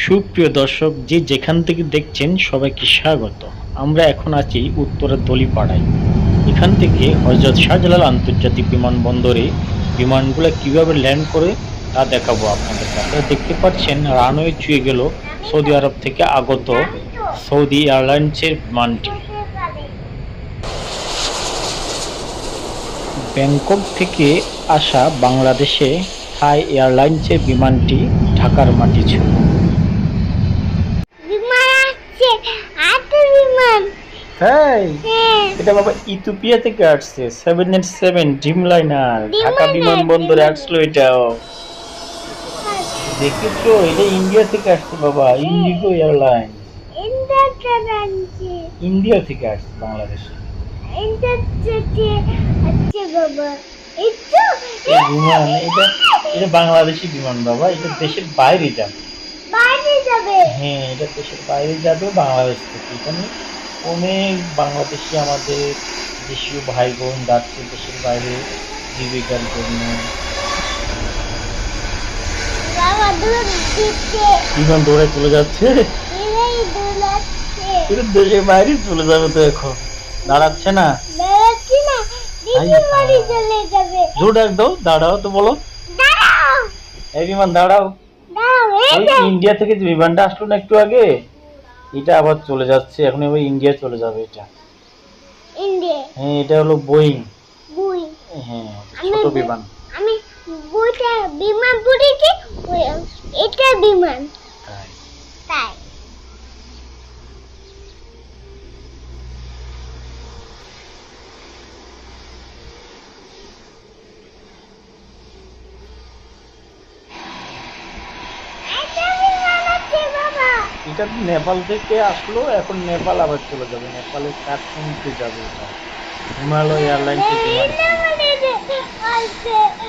সুপ্রিয় দর্শক, যে যেখান থেকে দেখছেন সবাইকে স্বাগত। আমরা এখন আছি উত্তরের দলিপাড়ায়। এখান থেকে হজরত শাহজালাল আন্তর্জাতিক বিমানবন্দরে। বিমানগুলো কীভাবে ল্যান্ড করে, তা দেখাবো আপনাদের আপনারা দেখতে পাচ্ছেন রানওয়ে চুয়ে গেল সৌদি আরব থেকে আগত সৌদি এয়ারলাইন্সের বিমানটি। ব্যাংকক থেকে আসা বাংলাদেশে থাই এয়ারলাইন্সের বিমানটি ঢাকার মাটি ছিল। বিমান তাই হ্যাঁ। এটা বাবা ইথিওপিয়া থেকে আসছে seven eight seven dream Dhaka বিমানবন্দরে আসলো এটাও। দেখেছ এটা ইন্ডিয়া থেকে আসছে বাবা ইন্ডিগো এয়ারলাইন ইন্ডিয়া থেকে আসছে বাংলাদেশে। বিমান এটা এটা বাংলাদেশি বিমান বাবা এটা দেশের বাইরে যাবে যাবে। হ্যাঁ এটা দেশের বাইরে যাবে বাংলাদেশ থেকে। এখানে অনেক বাংলাদেশি আমাদের দেশীয় ভাই বোন যাচ্ছে দেশের বাইরে জীবিকার জন্য। বিমান দৌড়ে চলে যাচ্ছে। এটা দেশের বাইরে চলে যাবে তো এখন। দাঁড়াচ্ছে না। জোর ডাক দাও দাঁড়াও তো বলো। দাঁড়াও। এই বিমান দাঁড়াও। ইন্ডিয়া থেকে যে বিমানটা আসলো না একটু আগে এটা আবার চলে যাচ্ছে। এখন এবার ইন্ডিয়া চলে যাবে এটা। ইন্ডিয়া হ্যাঁ এটা হলো বোয়িং বোয়িং হ্যাঁ ছোট বিমান। আমি বইটা বিমান ওই- এটা বিমান তাই। তাই এটা বিমান আছে বাবা এটা নেপাল থেকে আসলো এখন নেপাল আবার চলে যাবে। নেপালের কাঠমান্ডুতে যাবে এটা হিমালয় এয়ারলাইন্সের বিমান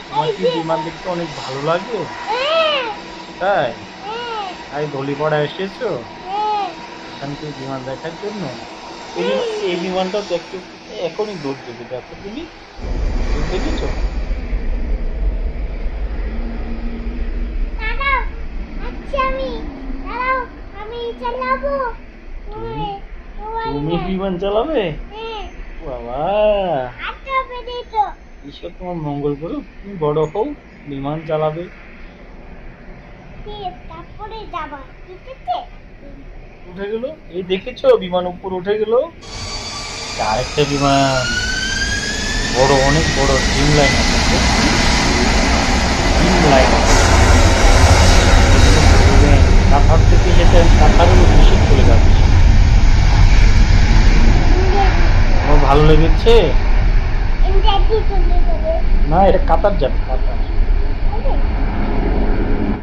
তোমার কি বিমান দেখতে অনেক ভালো লাগে? হ্যাঁ। তাই? হ্যাঁ। আই ধলিপাড়া এসেছ? হ্যাঁ। এখান থেকে বিমান দেখার জন্য? এই এই বিমানটা দেখতে এখনই দৌড় দেবে দেখো তুমি। দেখেছ দাঁড়াও আচ্ছা আমি দাঁড়াও আমি চালাবো? তুমি- বিমান চালাবে? হ্যাঁ। বাবা। ঈশ্বর তোমার মঙ্গল করুক তুমি বড় হও বিমান চালাবে। তারপরে যাবা উঠে গেল? এই দেখেছ বিমান উপর উঠে গেল? আরেকটা বিমান। বড় অনেক বড় ড্রিম লাইন আছে ড্রিম লাইন কাতার থেকে যেতে কাতারের বেশি চলে যাচ্ছে আমার চলে না এটা কাতার যাবে কাতার।